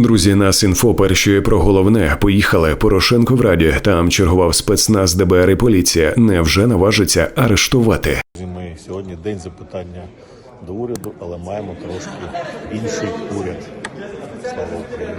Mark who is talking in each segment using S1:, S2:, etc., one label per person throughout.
S1: Друзі, нас інфо першої про головне. Поїхали. Порошенко в раді. Там чергував спецназ ДБР і поліція. Невже наважиться арештувати?
S2: Ми сьогодні день запитання до уряду, але маємо трошки інший уряд. Слава Україні!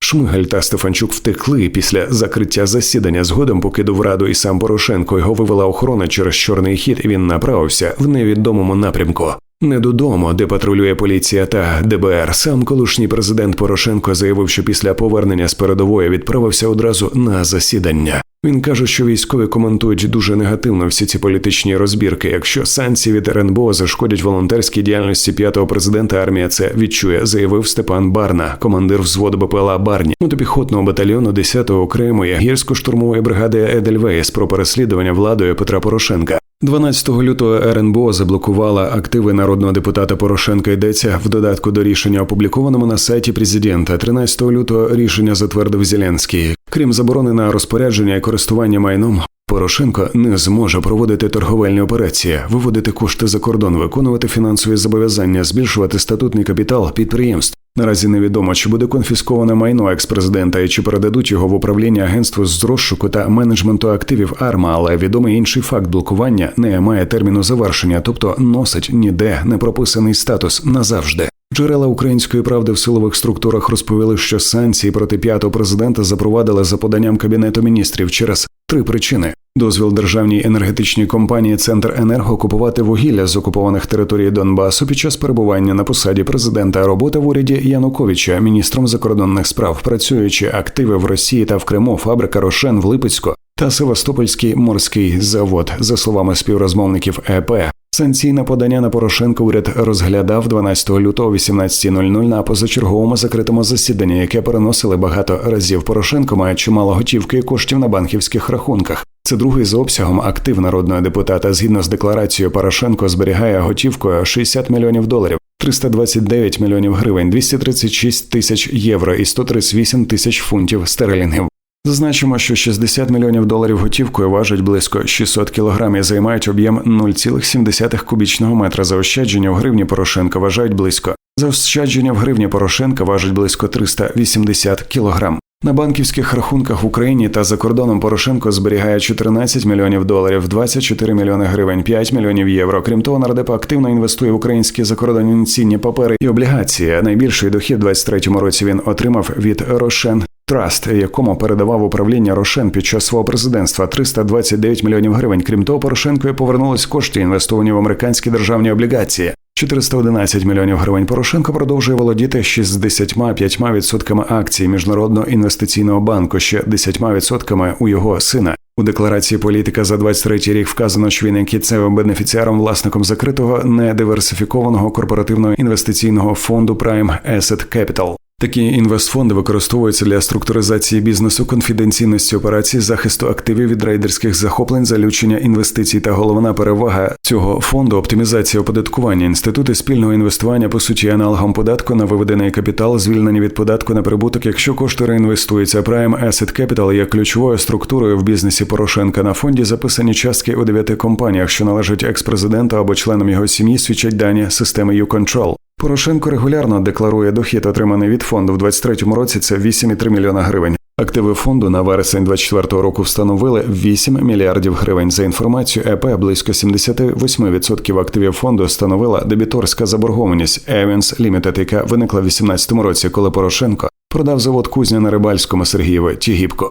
S1: Шмигаль та Стефанчук втекли після закриття засідання. Згодом покинув раду і сам Порошенко. Його вивела охорона через чорний хід. і Він направився в невідомому напрямку. Не додому, де патрулює поліція та ДБР. Сам колишній президент Порошенко заявив, що після повернення з передової відправився одразу на засідання. Він каже, що військові коментують дуже негативно всі ці політичні розбірки. Якщо санкції від РНБО зашкодять волонтерській діяльності п'ятого президента, армія це відчує, заявив Степан Барна, командир взводу БПЛА Барні, мотопіхотного батальйону 10-го окремої гірсько-штурмової бригади Едельвейс про переслідування владою Петра Порошенка. 12 лютого РНБО заблокувала активи народного депутата Порошенка. Йдеться в додатку до рішення, опублікованому на сайті президента. 13 лютого рішення затвердив Зеленський. Крім заборони на розпорядження і користування майном. Порошенко не зможе проводити торговельні операції, виводити кошти за кордон, виконувати фінансові зобов'язання, збільшувати статутний капітал підприємств. Наразі невідомо, чи буде конфісковане майно експрезидента і чи передадуть його в управління агентству з розшуку та менеджменту активів АРМА, але відомий інший факт блокування не має терміну завершення, тобто носить ніде не прописаний статус назавжди. Джерела української правди в силових структурах розповіли, що санкції проти п'ятого президента запровадили за поданням кабінету міністрів через три причини: дозвіл державній енергетичній компанії Центр Енерго купувати вугілля з окупованих територій Донбасу під час перебування на посаді президента, робота в уряді Януковича, міністром закордонних справ, працюючи активи в Росії та в Криму, фабрика Рошен в Липецьку та Севастопольський морський завод, за словами співрозмовників ЕП. Санкційне подання на Порошенко уряд розглядав 12 лютого 18.00 на позачерговому закритому засіданні, яке переносили багато разів. Порошенко має чимало готівки і коштів на банківських рахунках. Це другий за обсягом актив народного депутата. Згідно з декларацією, Порошенко зберігає готівкою 60 мільйонів доларів. 329 мільйонів гривень, 236 тисяч євро і 138 тисяч фунтів стерлінгів. Зазначимо, що 60 мільйонів доларів готівкою важать близько 600 кілограм і займають об'єм 0,7 кубічного метра. Заощадження в гривні Порошенка вважають близько. Заощадження в гривні Порошенка важить близько 380 кілограм. На банківських рахунках в Україні та за кордоном Порошенко зберігає 14 мільйонів доларів, 24 мільйони гривень, 5 мільйонів євро. Крім того, нардепа активно інвестує в українські закордонні цінні папери і облігації. Найбільший дохід у 2023 році він отримав від Рошен Траст, якому передавав управління Рошен під час свого президентства 329 мільйонів гривень. Крім того, Порошенкові повернулись кошти, інвестовані в американські державні облігації. 411 мільйонів гривень Порошенко продовжує володіти 65% акцій міжнародного інвестиційного банку, ще 10% у його сина. У декларації політика за 23 рік вказано, що він є кінцевим бенефіціаром, власником закритого недиверсифікованого корпоративного інвестиційного фонду Prime Asset Capital. Такі інвестфонди використовуються для структуризації бізнесу, конфіденційності операцій, захисту активів від рейдерських захоплень, залючення інвестицій та головна перевага цього фонду оптимізація оподаткування. Інститути спільного інвестування по суті аналогом податку на виведений капітал, звільнені від податку на прибуток, якщо кошти реінвестуються. Prime Asset Capital є ключовою структурою в бізнесі Порошенка. На фонді записані частки у дев'яти компаніях, що належать експрезиденту або членам його сім'ї, свідчать дані системи YouControl. Порошенко регулярно декларує дохід, отриманий від фонду в 2023 році. Це 8,3 мільйона гривень. Активи фонду на вересень 2024 року встановили 8 мільярдів гривень. За інформацією ЕП, близько 78% активів фонду становила дебіторська заборгованість Evans Limited, яка виникла в 2018 році, коли Порошенко продав завод кузня на Рибальському Сергієве Тігіпко.